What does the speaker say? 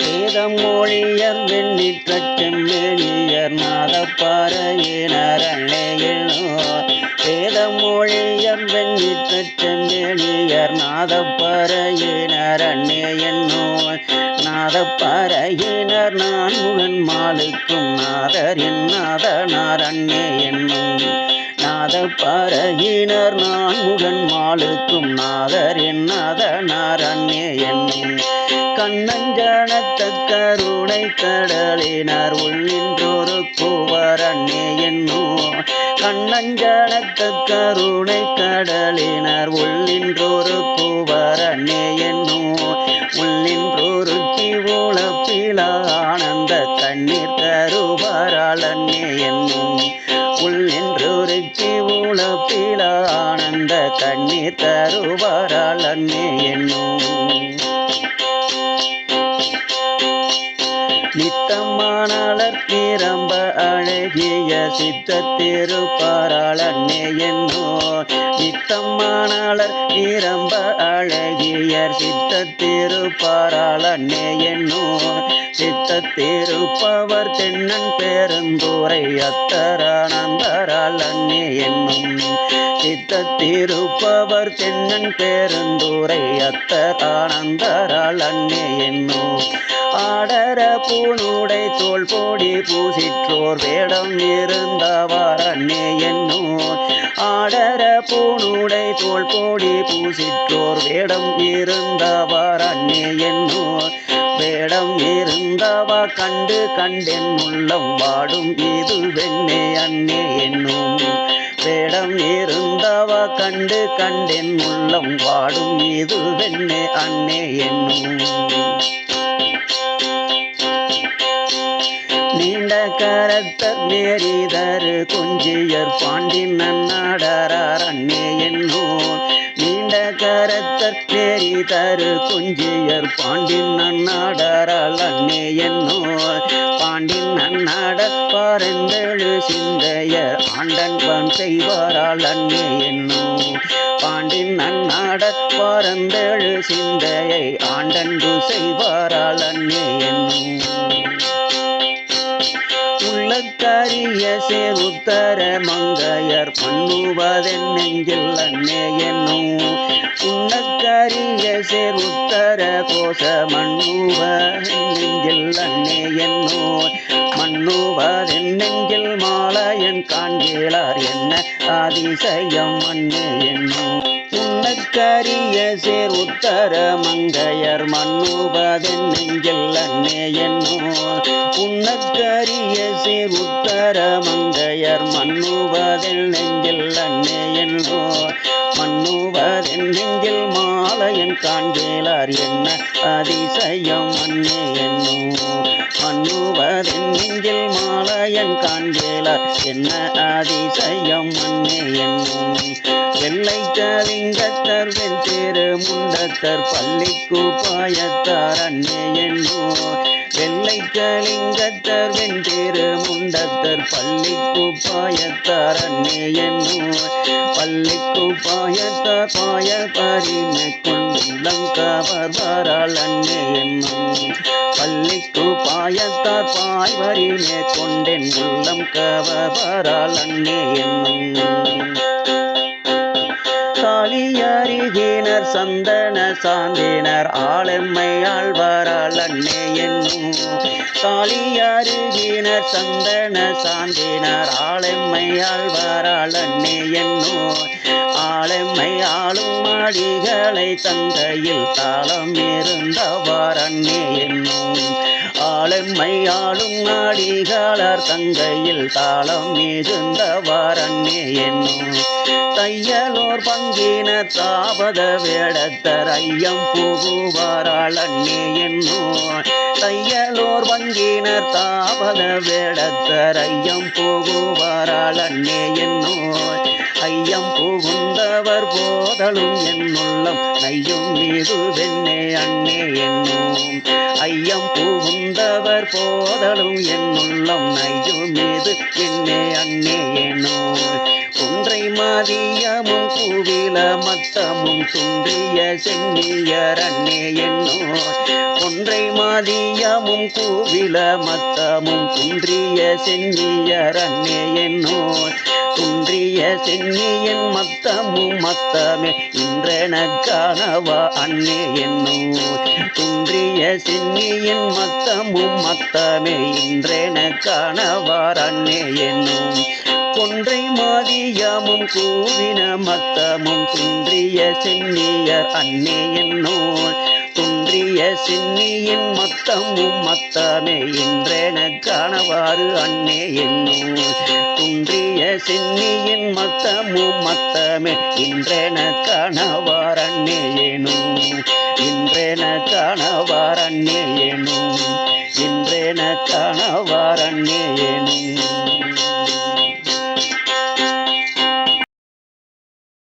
வேதமொழியர் வெண்ணிற்ற செம்மேனியர் நாதப்பாறையினர் அள்ளையிலோ வேதமொழியர் வெண்ணிற்ற செம்மேனியர் நாதப்பாறையினர் என்னோ நாதப்பாறையினர் நான் முகன் மாலுக்கும் நாதர் என் நாதனார் அண்ணே என்னும். நாதப்பாறையினர் நான் முகன் மாலுக்கும் நாதர் என் நாதனார் அண்ணே என்னும் கண்ணஞ்சனத்த கருணை கடலினார் உள்ளின்றொரு குவர் அண்ணே என்னோ கண்ணஞ்சனத்த கருணை கடலினார் உள்ளின்றொரு ஆனந்த கண்ணீர் தருவாரால் அண்ணே என்னும். நித்தமானளர் திரம்ப அழகிய சித்த திருப்பாராள் அண்ணே என்னோ நித்தமானளர் திரம்ப அழகிய சித்த திருப்பாராள் அண்ணே என்னோ திருப்பவர் தென்னன் பேருந்துரை அத்தரானந்தரால் அண்ணே என்னும் சித்த திருப்பவர் தென்னன் பேருந்துரை அத்தரானந்தரால் அண்ணே என்னும் ஆடர பூனுடை தோல் போடி பூசிற்றோர் வேடம் இருந்தவார் அண்ணே என்னும் ஆடர பூனுடை தோல் போடி பூசிற்றோர் வேடம் இருந்தவார் அண்ணே என்னும் வேடம் இருந்தவா? கண்டு கண்டென் உள்ளம் வாடும். இது வெண்ணே அண்ணே என்னும். வேடம் இருந்தவா? கண்டு கண்டென் உள்ளம் வாடும். இது வெண்ணே அண்ணே என்னும். நீண்ட கரத்தர் மேரிதரு குஞ்சியர் பாண்டி நன்னாடரார் அண்ணே என்னோ கரத்தர் நேரிதரு குஞ்சியர். பாண்டின் நன்னாடரால் அண்ணே என்னோ பாண்டின் நன்னாட பாரந்தெழு சிந்தையர். ஆண்டன் பண் செய்வாரால் அண்ணே என்னோ பாண்டின் நன்னாட பாரந்தெழு சிந்தையை. ஆண்டன்று செய்வாரால் அண்ணே என்னும் உள்ளக்கரிய சேருத்தர மங்கையர். பண்ணுவதென் நெஞ்சில் அண்ணே என்னும் உன்னக்கரிய உத்தர கோஷ மண்ணுவ நெஞ்சில் அண்ணே என்னோ மண்ணுவதென் நெஞ்சில் மாலையன் காண்கிறார் என்ன அதிசயம் அண்ணே என்னோ உன்னக்கரிய சேர் உத்தர மங்கையர் மண்ணுவதென் நெஞ்சில் அண்ணே என்னோ உன்னக்கரிய சேர் உத்தர மங்கையர் மண்ணுவதென் நெஞ்சில் அண்ணே என்னோ மண்ணு மாலையன் என்ன அதிசயம்? அண்ணே என்னோ மண்ணுவதென் நெஞ்சில் மாலையன் காண்கிறார் என்ன அதிசயம்? அண்ணே என்னும் வெள்ளை கலிங்கத்தர் வெண்திரு முண்டத்தர் பள்ளிக்கு பாயத்தார் அண்ணே என்னோ வெள்ளை கலிங்கத்தர் வெண்திரு முண்டத்தர் பள்ளிக்கு பாயத்தார் அண்ணே என்னோ பள்ளிக்கு பாயத்தார் பாய பரிமை அவர் கவர்வாரால் என்னும் பள்ளிக்கு பாயத்தார் பாய் வரி மேற்கொண்டேன். உள்ளம் கவரால் அண்ணே என்னும் காளியருகினர் சந்தன சாந்தினர் ஆளெம்மை ஆழ்வாரால் அண்ணே என்னும் காளியருகினர் சந்தன சாந்தினர் ஆளெம்மை ஆழ்வாரால் அண்ணே என்னும். ஆளெம்மை ஆளும் அடிகளை தந்தையில் தாளம் இருந்தவார் அண்ணே மையாளும் ஆளும் தங்கையில் தாளம் இருந்தவார் அண்ணே என்னும் தையலோர் பங்கின தாபத வேடத்தர் ஐயம் புகுவாராள் அண்ணே என்னோ தையலோர் பங்கினர் தாபத வேடத்தர் ஐயம் புகுவாராள் அண்ணே என்னோ ஐயம் புகுந்தவர் போதலும் என்னுள்ளம் நையும் மீது வெண்ணே அண்ணே என்னும் ஐயம் பூ புகுந்தவர் போதலும் என் உள்ளம் நையும் மீது. என்னே அண்ணே என்னோ ஒன்றை மா கூவில மத்தமும் துன்றிய சென்னியர் அண்ணே என்னோர் ஒன்றை மதியமும் கூவில மத்தமும் துன்றிய சென்னியர் அண்ணே என்னோர் குன்றிய சென்னியின் மத்தமும் மத்தமே. இன்றெனக்கானவா அண்ணே என்னோர் குன்றிய சென்னியின் மத்தமும் மத்தமே. இன்றெனக்கானவார் அண்ணே என்னும். கொன்றை மாதியமும் கூவின மத்தமும் குன்றிய சென்னியர் அண்ணே என்னோர் குன்றிய சென்னியின் மத்தமும் மத்தமே. இன்றென காணவாறு அண்ணே என்னோர் சின்னியின் மத்தமும் மத்தமே. இன்றென அண்ணே இன்றென இன்றெனக்கானவார்